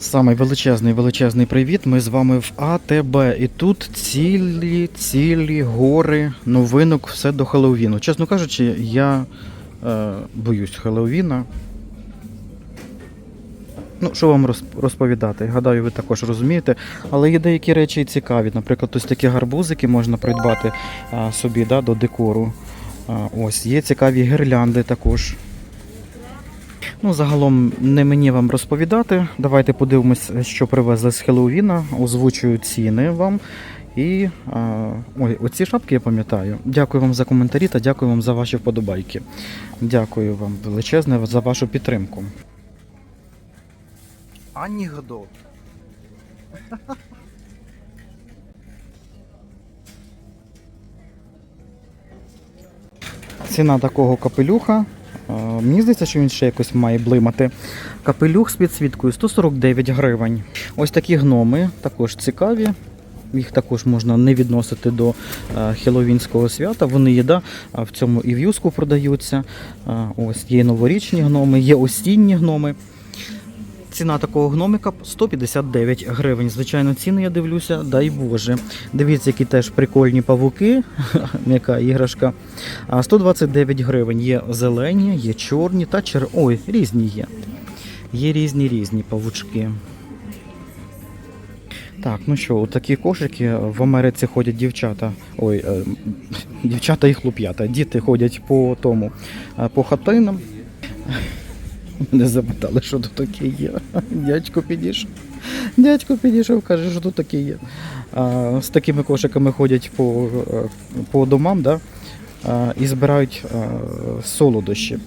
Самий величезний величезний привіт. Ми з вами в АТБ. І тут цілі цілі гори новинок все до Хеллоуіну. Чесно кажучи, я е, боюсь Хеллоуіна. Ну, що вам розповідати? Гадаю, ви також розумієте. Але є деякі речі цікаві. Наприклад, ось такі гарбузики можна придбати собі да, до декору. Ось, є цікаві гірлянди також. Ну, загалом не мені вам розповідати. Давайте подивимось, що привезли з Хеллоуіна, озвучую ціни вам. І а, ой, оці шапки я пам'ятаю. Дякую вам за коментарі та дякую вам за ваші вподобайки. Дякую вам величезне за вашу підтримку. Анекдот. Ціна такого капелюха. Мені здається, що він ще якось має блимати. Капелюх з підсвіткою 149 гривень. Ось такі гноми також цікаві. Їх також можна не відносити до е, хеловінського свята. Вони є, да, в цьому і в юску продаються. Е, Ось є новорічні гноми, є осінні гноми. Ціна такого гномика 159 гривень. Звичайно, ціни я дивлюся, дай Боже. Дивіться, які теж прикольні павуки, м'яка іграшка. 129 гривень. Є зелені, є чорні та чер... Ой, різні є. Є різні різні павучки. Так, ну що, такі кошики в Америці ходять дівчата. Ой, е, дівчата і хлоп'ята. Діти ходять по тому, е, по хатинам. Мене запитали, що тут таке є. Дядько підійшов. Дядько підійшов, каже, що тут таке є. А, з такими кошиками ходять по, по домам да? а, і збирають а, солодощі.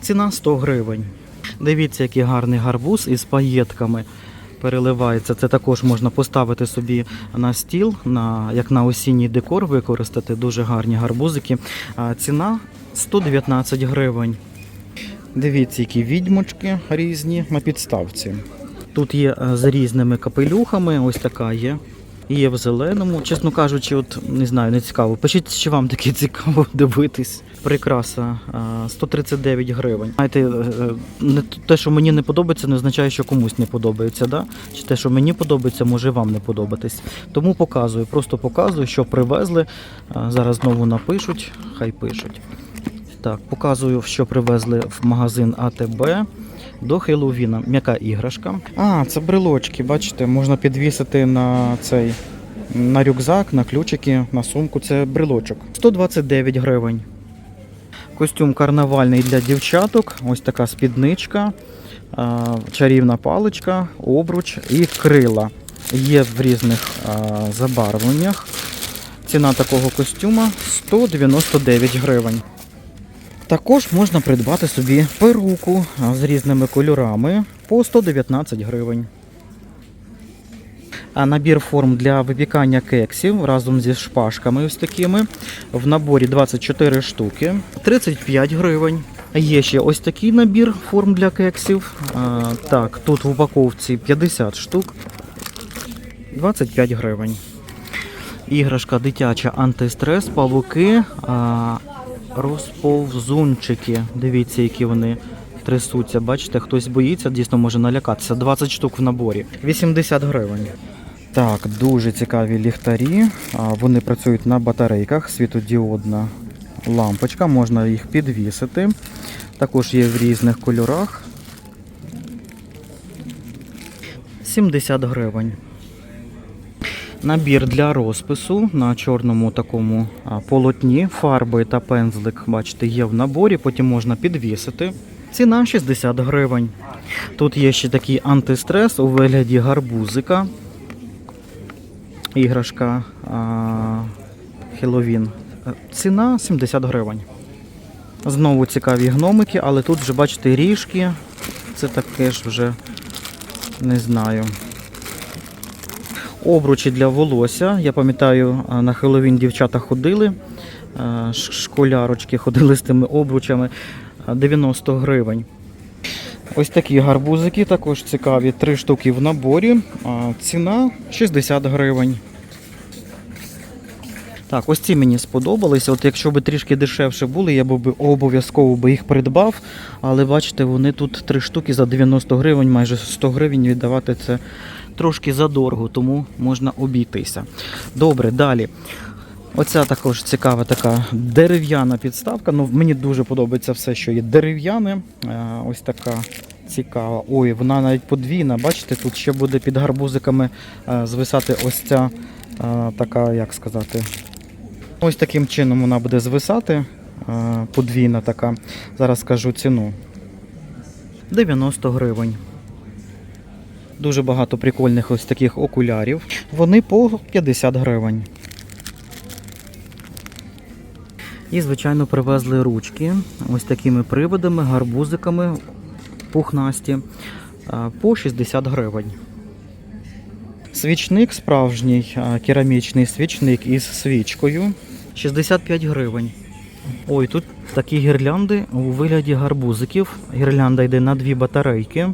Ціна 100 гривень. Дивіться, який гарний гарбуз із паєтками переливається. Це також можна поставити собі на стіл, на, як на осінній декор використати. Дуже гарні гарбузики. А, ціна 119 гривень. Дивіться, які відьмочки різні на підставці. Тут є е, з різними капелюхами, ось така є. Є в зеленому. Чесно кажучи, от не знаю, не цікаво. Пишіть, чи вам таке цікаво дивитись. Прикраса е, 139 гривень. Знаєте, е, е, те, що мені не подобається, не означає, що комусь не подобається. Да? Чи те, що мені подобається, може вам не подобатись. Тому показую, просто показую, що привезли. Е, Зараз знову напишуть, хай пишуть. Так, показую, що привезли в магазин АТБ до Хеллоуіна. М'яка іграшка. А, це брелочки, бачите, можна підвісити на цей на рюкзак, на ключики, на сумку. Це брелочок. 129 гривень. Костюм карнавальний для дівчаток. Ось така спідничка, чарівна паличка, обруч і крила. Є в різних забарвленнях. Ціна такого костюма 199 гривень. Також можна придбати собі перуку з різними кольорами по 119 гривень. Набір форм для випікання кексів разом зі шпажками ось такими. В наборі 24 штуки, 35 гривень. Є ще ось такий набір форм для кексів. Так, тут в упаковці 50 штук, 25 гривень. Іграшка дитяча антистрес, павуки, розповзунчики. Дивіться, які вони трясуться. Бачите, хтось боїться, дійсно може налякатися. 20 штук в наборі. 80 гривень. Так, дуже цікаві ліхтарі. Вони працюють на батарейках, світодіодна лампочка, можна їх підвісити. Також є в різних кольорах. 70 гривень. Набір для розпису на чорному такому полотні, фарби та пензлик, бачите, є в наборі, потім можна підвісити. Ціна 60 гривень. Тут є ще такий антистрес у вигляді гарбузика. Іграшка. Е, Ціна 70 гривень. Знову цікаві гномики, але тут вже бачите ріжки. Це таке ж вже не знаю. Обручі для волосся. Я пам'ятаю, на Хеллоуін дівчата ходили, школярочки ходили з тими обручами. 90 гривень. Ось такі гарбузики також цікаві. Три штуки в наборі. Ціна 60 гривень. Так, ось ці мені сподобалися. От якщо б трішки дешевше були, я б обов'язково би їх придбав. Але бачите, вони тут три штуки за 90 гривень, майже 100 гривень віддавати це трошки задорого, тому можна обійтися. Добре, далі. Оця також цікава така дерев'яна підставка. Ну, мені дуже подобається все, що є дерев'яне. Е, Ось така цікава. Ой, вона навіть подвійна. Бачите, тут ще буде під гарбузиками е, звисати ось ця е, така, як сказати. Ось таким чином вона буде звисати. Подвійна така. Зараз скажу ціну. 90 гривень. Дуже багато прикольних ось таких окулярів. Вони по 50 гривень. І, звичайно, привезли ручки ось такими приводами, гарбузиками пухнасті по 60 гривень. Свічник справжній керамічний свічник із свічкою 65 гривень. Ой, тут такі гірлянди у вигляді гарбузиків. Гірлянда йде на дві батарейки.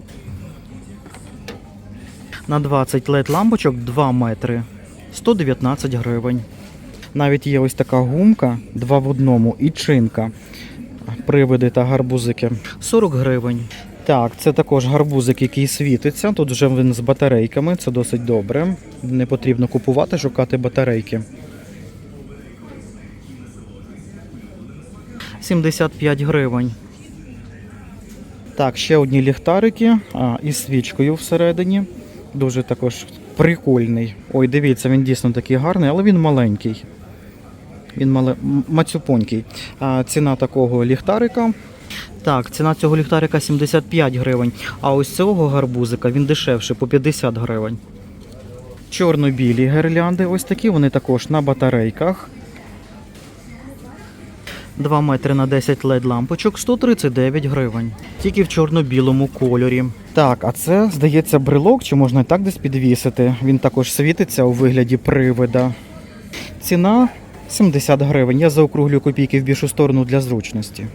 На 20 LED лампочок 2 метри 119 гривень. Навіть є ось така гумка, два в одному, і чинка. Привиди та гарбузики. 40 гривень. Так, це також гарбузик, який світиться. Тут вже він з батарейками, це досить добре. Не потрібно купувати, шукати батарейки. 75 гривень. Так, ще одні ліхтарики а, із свічкою всередині. Дуже також прикольний. Ой, дивіться, він дійсно такий гарний, але він маленький. Він мале... мацюпонький. А, ціна такого ліхтарика. Так, ціна цього ліхтарика 75 гривень. А ось цього гарбузика він дешевше по 50 гривень. Чорно-білі гірлянди, ось такі, вони також на батарейках. 2 метри на 10 LED лампочок 139 гривень. Тільки в чорно-білому кольорі. Так, а це, здається, брелок, чи можна і так десь підвісити. Він також світиться у вигляді привида. Ціна 70 гривень. Я заокруглю копійки в більшу сторону для зручності.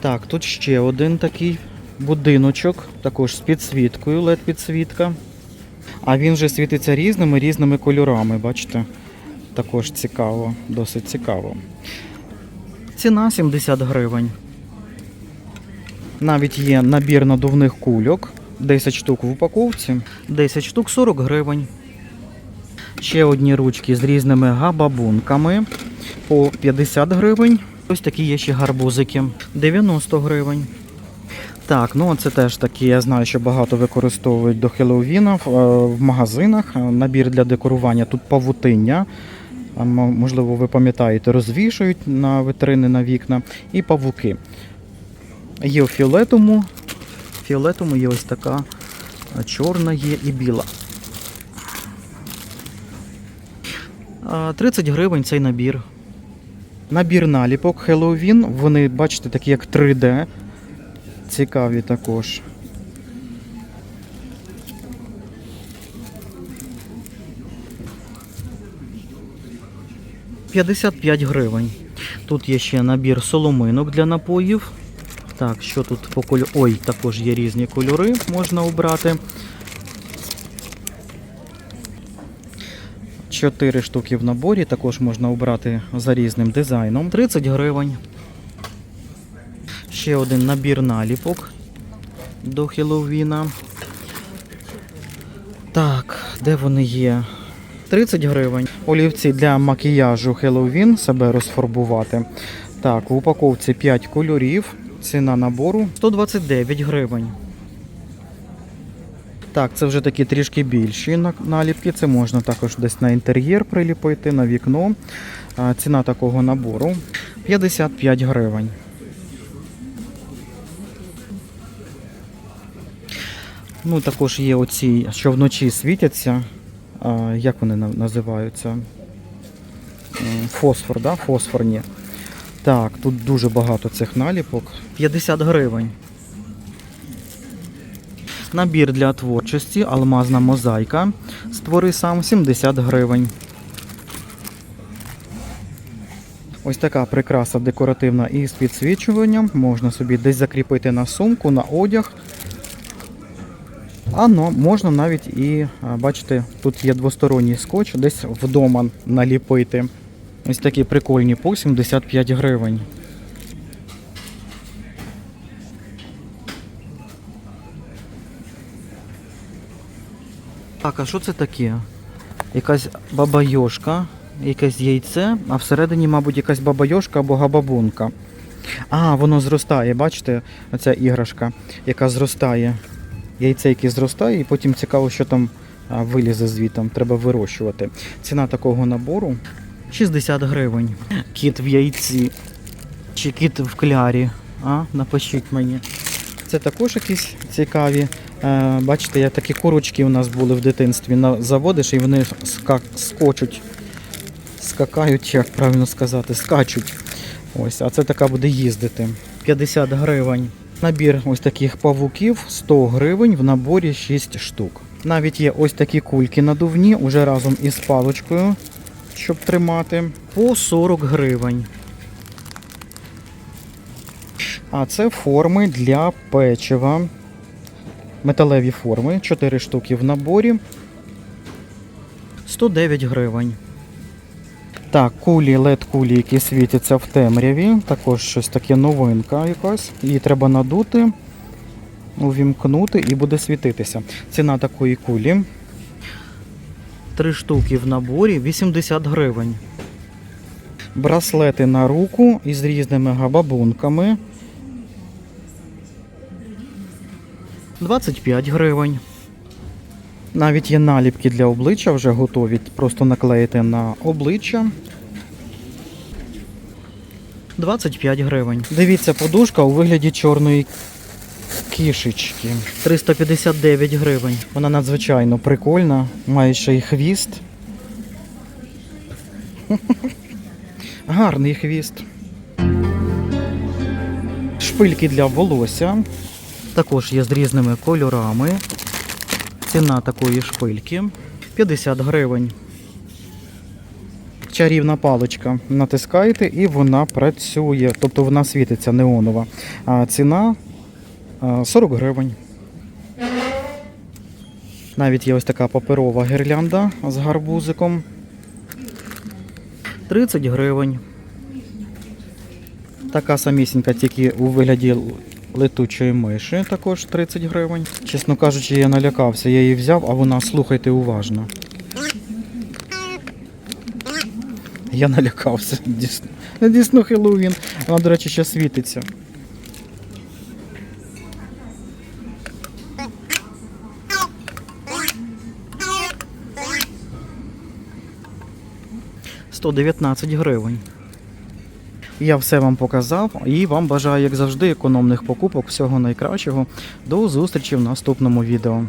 Так, тут ще один такий будиночок, також з підсвіткою, led підсвітка. А він вже світиться різними різними кольорами, бачите? Також цікаво, досить цікаво. Ціна 70 гривень. Навіть є набір надувних кульок. 10 штук в упаковці. 10 штук 40 гривень. Ще одні ручки з різними габабунками по 50 гривень. Ось такі є ще гарбузики. 90 гривень. Так, ну це теж такі, я знаю, що багато використовують до Хеллоуіна в, е, в магазинах. Набір для декорування. Тут павутиння. Можливо, ви пам'ятаєте, розвішують на витрини на вікна. І павуки. Є у фіолетому. В фіолетому є ось така чорна є і біла. 30 гривень цей набір. Набір наліпок Halloween. Вони, бачите, такі як 3D. Цікаві також. «55 гривень. Тут є ще набір соломинок для напоїв. Так, що тут по кольору? Ой, також є різні кольори, можна обрати. 4 штуки в наборі, також можна обрати за різним дизайном. 30 гривень. Ще один набір наліпок до Хеллоуіна. Так, де вони є? 30 гривень. Олівці для макіяжу Хеллоуін себе розфарбувати. Так, в упаковці 5 кольорів. Ціна набору 129 гривень. Так, це вже такі трішки більші наліпки. Це можна також десь на інтер'єр приліпити, на вікно. Ціна такого набору 55 гривень. Ну, також є оці, що вночі світяться. Як вони називаються? Фосфор, да? Фосфорні. Так, тут дуже багато цих наліпок. 50 гривень. Набір для творчості, алмазна мозаїка. Створи сам 70 гривень. Ось така прикраса декоративна із підсвічуванням. Можна собі десь закріпити на сумку, на одяг. А ну, можна навіть і, бачите, тут є двосторонній скотч, десь вдома наліпити. Ось такі прикольні по 75 гривень. Так, а що це таке? Якась бабайошка, якесь яйце, а всередині, мабуть, якась бабайошка або габабунка. А, воно зростає, бачите, оця іграшка, яка зростає. Яйце, яке зростає, і потім цікаво, що там вилізе звітом. Треба вирощувати. Ціна такого набору 60 гривень. Кіт в яйці. Чи кіт в клярі. А, напишіть мені. Це також якісь цікаві. Е, бачите, як такі курочки у нас були в дитинстві. Заводиш і вони ска, скочуть. Скакають, як правильно сказати, скачуть. Ось, а це така буде їздити. 50 гривень. Набір ось таких павуків 100 гривень, в наборі 6 штук. Навіть є ось такі кульки надувні, уже разом із паличкою, щоб тримати, по 40 гривень. А це форми для печива. Металеві форми, 4 штуки в наборі. 109 гривень. Так, кулі, led кулі, які світяться в темряві. Також щось таке новинка якась. Її треба надути, увімкнути і буде світитися. Ціна такої кулі. Три штуки в наборі 80 гривень. Браслети на руку із різними габабунками. 25 гривень. Навіть є наліпки для обличчя вже готові. Просто наклеїти на обличчя. 25 гривень. Дивіться, подушка у вигляді чорної кішечки. 359 гривень. Вона надзвичайно прикольна, має ще й хвіст. Гарний хвіст. Шпильки для волосся. Також є з різними кольорами. Ціна такої шпильки 50 гривень. Чарівна паличка. Натискаєте і вона працює. Тобто вона світиться неонова. А ціна 40 гривень. Навіть є ось така паперова гірлянда з гарбузиком. 30 гривень. Така самісінька, тільки у вигляді летучої миші, також 30 гривень. Чесно кажучи, я налякався, я її взяв, а вона, слухайте уважно. Я налякався. Дійсно, дійсно Хеллоуін. Вона, до речі, ще світиться. Сто дев'ятнадцять гривень. Я все вам показав і вам бажаю, як завжди, економних покупок, всього найкращого. До зустрічі в наступному відео.